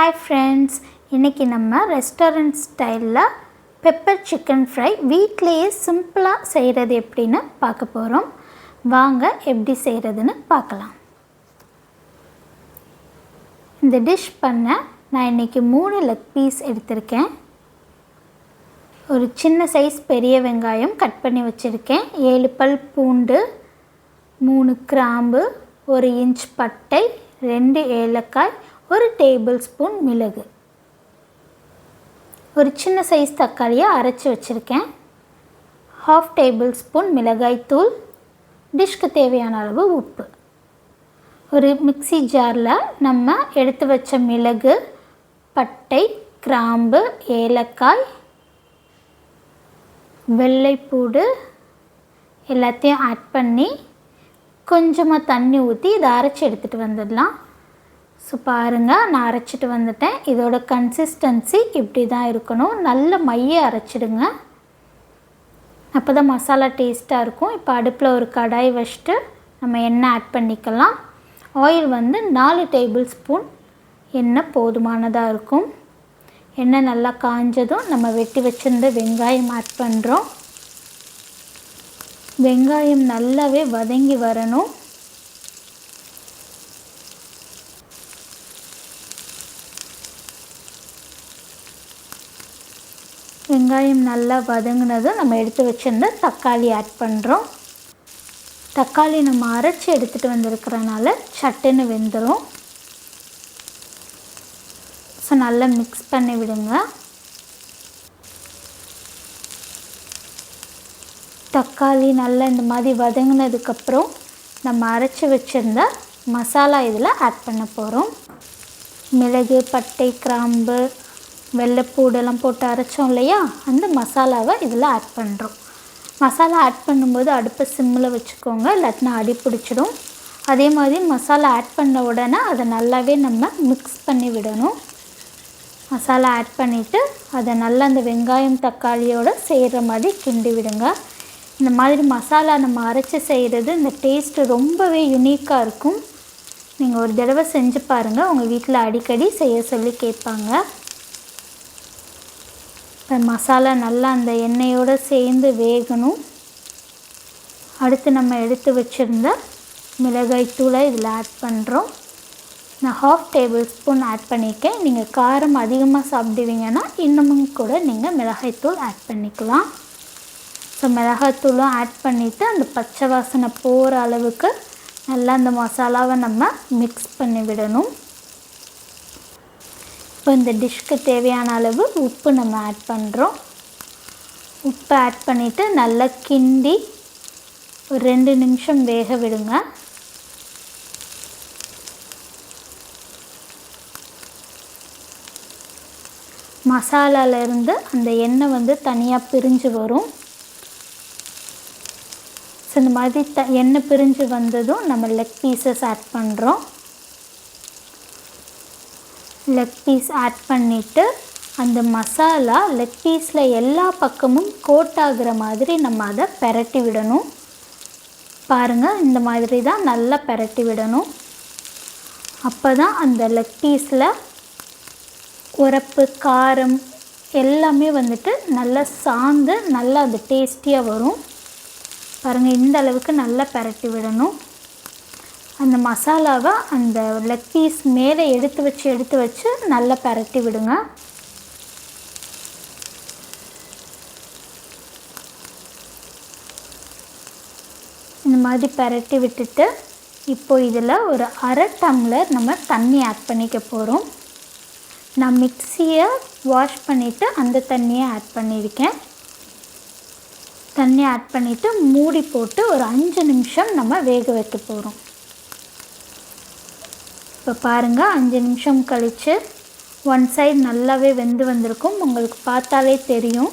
Hi friends இன்றைக்கி நம்ம restaurant ஸ்டைலில் பெப்பர் சிக்கன் ஃப்ரை வீட்டிலையே சிம்பிளாக செய்கிறது எப்படின்னு பார்க்க போகிறோம் வாங்க எப்படி செய்கிறதுன்னு பார்க்கலாம். இந்த டிஷ் பண்ண நான் இன்றைக்கி மூணு லெக் பீஸ் எடுத்திருக்கேன். ஒரு சின்ன சைஸ் பெரிய வெங்காயம் கட் பண்ணி வச்சுருக்கேன். ஏழு பல் பூண்டு மூணு கிராம்பு ஒரு இன்ச் பட்டை ரெண்டு ஏலக்காய் ஒரு டேபிள் ஸ்பூன் மிளகு. ஒரு சின்ன சைஸ் தக்காளியை அரைச்சி வச்சுருக்கேன். ஹாஃப் டேபிள் ஸ்பூன் மிளகாய்த்தூள் டிஷ்க்கு தேவையான அளவு உப்பு. ஒரு மிக்சி ஜாரில் நம்ம எடுத்து வச்ச மிளகு பட்டை கிராம்பு ஏலக்காய் வெள்ளைப்பூடு எல்லாத்தையும் ஆட் பண்ணி கொஞ்சமாக தண்ணி ஊற்றி இதை அரைச்சி எடுத்துகிட்டு வந்துடலாம். ஸோ பாருங்கள் நான் அரைச்சிட்டு வந்துட்டேன். இதோட கன்சிஸ்டன்சி இப்படி தான் இருக்கணும். நல்ல மைய அரைச்சிடுங்க. அப்போ தான் மசாலா டேஸ்ட்டாக இருக்கும். இப்போ அடுப்பில் ஒரு கடாய் வச்சுட்டு நம்ம எண்ணெய் ஆட் பண்ணிக்கலாம். ஆயில் வந்து நாலு டேபிள் ஸ்பூன் எண்ணெய் போதுமானதாக இருக்கும். எண்ணெய் நல்லா காஞ்சதும் நம்ம வெட்டி வச்சுருந்த வெங்காயம் ஆட் பண்ணுறோம் வெங்காயம் நல்லாவே வதங்கி வரணும். வெங்காயம் நல்லா வதங்கினதும் நம்ம எடுத்து வச்சுருந்த தக்காளி ஆட் பண்ணுறோம் தக்காளி நம்ம அரைச்சி எடுத்துகிட்டு வந்திருக்கிறனால சட்டுன்னு வெந்துடும் ஸோ நல்லா மிக்ஸ் பண்ணி விடுங்க. தக்காளி நல்லா இந்த மாதிரி வதங்கினதுக்கப்புறம் நம்ம அரைச்சி வச்சுருந்த மசாலா இதில் ஆட் பண்ண போகிறோம் மிளகு பட்டை கிராம்பு வெள்ளைப்பூடெல்லாம் போட்டு அரைச்சோம் இல்லையா? அந்த மசாலாவை இதில் ஆட் பண்ணுறோம் மசாலா ஆட் பண்ணும்போது அடுப்பை சிம்மில் வச்சுக்கோங்க. இல்லாட்டினா அடி பிடிச்சிடும். அதே மாதிரி மசாலா ஆட் பண்ண உடனே அதை நல்லாவே நம்ம மிக்ஸ் பண்ணி விடணும். மசாலா ஆட் பண்ணிவிட்டு அதை நல்லா அந்த வெங்காயம் தக்காளியோடு செய்கிற மாதிரி கிண்டி விடுங்க. இந்த மாதிரி மசாலா நம்ம அரைச்சி செய்கிறது இந்த டேஸ்ட்டு ரொம்பவே யுனிக்காக இருக்கும். நீங்கள் ஒரு தடவை செஞ்சு பாருங்கள் உங்கள் வீட்டில் அடிக்கடி செய்ய சொல்லி கேட்பாங்க. இந்த மசாலா நல்லா அந்த எண்ணெயோடு சேர்ந்து வேகணும். அடுத்து நம்ம எடுத்து வச்சுருந்த மிளகாய் தூளை இதில் ஆட் பண்ணுறோம் நான் ஹாஃப் டேபிள் ஸ்பூன் ஆட் பண்ணியிருக்கேன் நீங்கள் காரம் அதிகமாக சாப்பிடுவீங்கன்னா இன்னமும் கூட நீங்கள் மிளகாய்த்தூள் ஆட் பண்ணிக்கலாம். ஸோ மிளகாய்த்தூளும் ஆட் பண்ணிவிட்டு அந்த பச்சை வாசனை போகிற அளவுக்கு நல்லா அந்த மசாலாவை நம்ம மிக்ஸ் பண்ணி விடணும். இப்போ இந்த டிஷ்க்கு தேவையான அளவு உப்பு நம்ம ஆட் பண்ணுறோம் உப்பு ஆட் பண்ணிவிட்டு நல்லா கிண்டி ஒரு ரெண்டு நிமிஷம் வேக விடுங்க. மசாலாலேருந்து அந்த எண்ணெய் வந்து தனியாக பிரிஞ்சு வரும். ஸோ இந்த மாதிரி த எண்ணெய் பிரிஞ்சு வந்ததும் நம்ம லெக் பீசஸ் ஆட் பண்ணுறோம் லெக் பீஸ் ஆட் பண்ணிவிட்டு அந்த மசாலா லெக் பீஸில் எல்லா பக்கமும் கோட் ஆகிற மாதிரி நம்ம அதை பெரட்டி விடணும். பாருங்கள் இந்த மாதிரி தான் நல்லா பெரட்டி விடணும். அப்போ தான் அந்த லெக் பீஸில் உரப்பு காரம் எல்லாமே வந்துட்டு நல்லா சாந்து நல்லா அது டேஸ்டியாக வரும். பாருங்கள் இந்த அளவுக்கு நல்லா பெரட்டி விடணும். அந்த மசாலாவை அந்த லெக் பீஸ் மேலே எடுத்து வச்சு எடுத்து வச்சு நல்லா பரட்டி விடுங்க. இந்த மாதிரி பரட்டி விட்டுட்டு இப்போ இதில் ஒரு அரை டம்ளர் நம்ம தண்ணி ஆட் பண்ணிக்க போகிறோம் நான் மிக்சியை வாஷ் பண்ணிவிட்டு அந்த தண்ணியை ஆட் பண்ணியிருக்கேன். தண்ணி ஆட் பண்ணிவிட்டு மூடி போட்டு ஒரு அஞ்சு நிமிஷம் நம்ம வேக வைக்க போகிறோம் இப்போ பாருங்கள் அஞ்சு நிமிஷம் கழித்து ஒன் சைடு நல்லாவே வெந்து வந்திருக்கும். உங்களுக்கு பார்த்தாலே தெரியும்.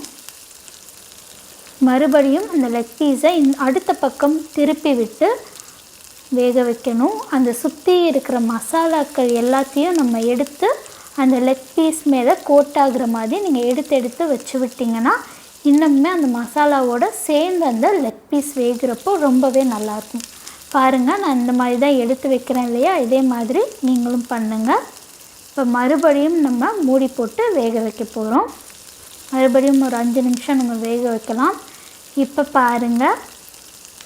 மறுபடியும் அந்த லெக் பீஸை அடுத்த பக்கம் திருப்பி விட்டு வேக வைக்கணும். அந்த சுற்றி இருக்கிற மசாலாக்கள் எல்லாத்தையும் நம்ம எடுத்து அந்த லெக் பீஸ் மேலே கோட் ஆகிற மாதிரி நீங்கள் எடுத்து எடுத்து வச்சு விட்டிங்கன்னா இன்னுமே அந்த மசாலாவோட சேர்ந்து அந்த லெக் பீஸ் வேகிறப்போ ரொம்பவே நல்லாயிருக்கும் பாருங்கள் நான் இந்த மாதிரி தான் எடுத்து வைக்கிறேன் இல்லையா? இதே மாதிரி நீங்களும் பண்ணுங்கள் இப்போ மறுபடியும் நம்ம மூடி போட்டு வேக வைக்க போகிறோம் மறுபடியும் ஒரு அஞ்சு நிமிஷம் நம்ம வேக வைக்கலாம். இப்போ பாருங்கள்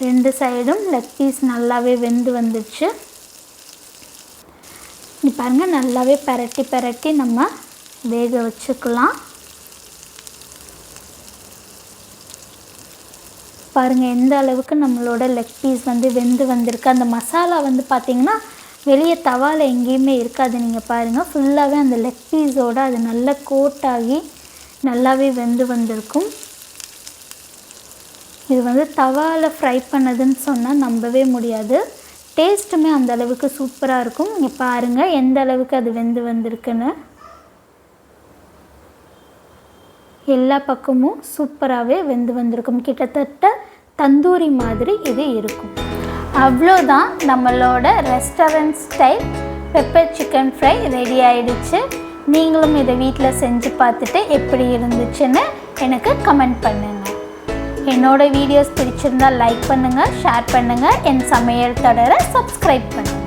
ரெண்டு சைடும் லெக் பீஸ் நல்லாவே வெந்து வந்துடுச்சு பாருங்கள் நல்லாவே பரட்டி பரட்டி நம்ம வேக வச்சுக்கலாம். பாருங்கள் எந்த அளவுக்கு நம்மளோட லெக் பீஸ் வந்து வெந்து வந்திருக்கு. அந்த மசாலா வந்து பார்த்திங்கன்னா வெளியே தவால எங்கேயுமே இருக்காது. நீங்கள் பாருங்கள் ஃபுல்லாகவே அந்த லெக் பீஸோடு அது நல்லா கோட்டாகி நல்லாவே வெந்து வந்திருக்கும். இது வந்து தவாவில் ஃப்ரை பண்ணதுன்னு சொன்னால் நம்பவே முடியாது. டேஸ்ட்டுமே அந்த அளவுக்கு சூப்பராக இருக்கும். நீங்கள் பாருங்கள் எந்த அளவுக்கு அது வெந்து வந்திருக்குன்னு. எல்லா பக்கமும் சூப்பராகவே வெந்து வந்திருக்கும். கிட்டத்தட்ட தந்தூரி மாதிரி இது இருக்கும். அவ்வளோதான் நம்மளோட restaurant style pepper chicken fry ready ஆயிடுச்சு. நீங்களும் இதை வீட்டில் செஞ்சு பார்த்துட்டு எப்படி இருந்துச்சுன்னு எனக்கு கமெண்ட் பண்ணுங்கள் என்னோட வீடியோஸ் பிடிச்சிருந்தால் லைக் பண்ணுங்கள் ஷேர் பண்ணுங்கள் என் சமையல் தொடர சப்ஸ்கிரைப் பண்ணுங்கள்